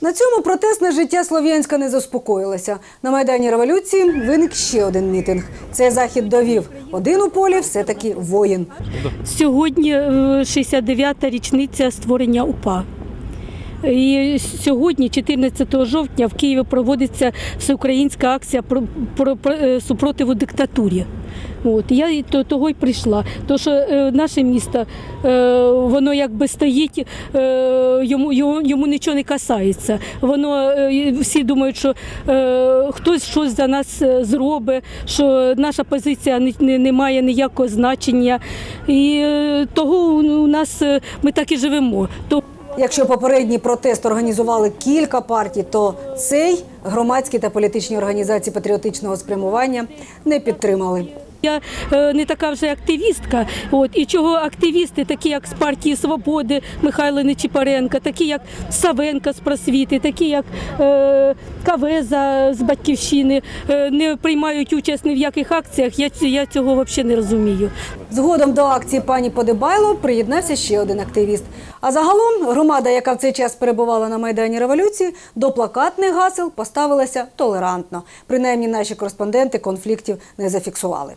На цьому протестне життя Слов'янська не заспокоїлося. На Майдані революції виник ще один мітинг. Цей захід довів. Один у полі все-таки воїн. Сьогодні е, 69-та річниця створення УПА. І сьогодні, 14 жовтня, в Києві проводиться всеукраїнська акція про, про, про е, супротиву диктатурі. От я то- того й прийшла. То що е, наше місто, е, воно якби стоїть, е, йому, йому, йому нічого не касається. Воно е, всі думають, що е, хтось щось за нас е, зробить, що наша позиція не, не, не має ніякого значення. І е, того у нас е, ми так і живемо. Якщо попередній протест організували кілька партій, то цей громадські та політичні організації патріотичного спрямування не підтримали. Я е, не така вже активістка. От і чого активісти, такі як з партії Свободи Михайло Нечіпаренка, такі як Савенка з просвіти, такі як е, Кавеза з батьківщини, е, не приймають участь ні в яких акціях. Я, я цього взагалі не розумію. Згодом до акції пані Подебайло приєднався ще один активіст. А загалом громада, яка в цей час перебувала на майдані революції, до плакатних гасел поставилася толерантно. Принаймні наші кореспонденти конфліктів не зафіксували.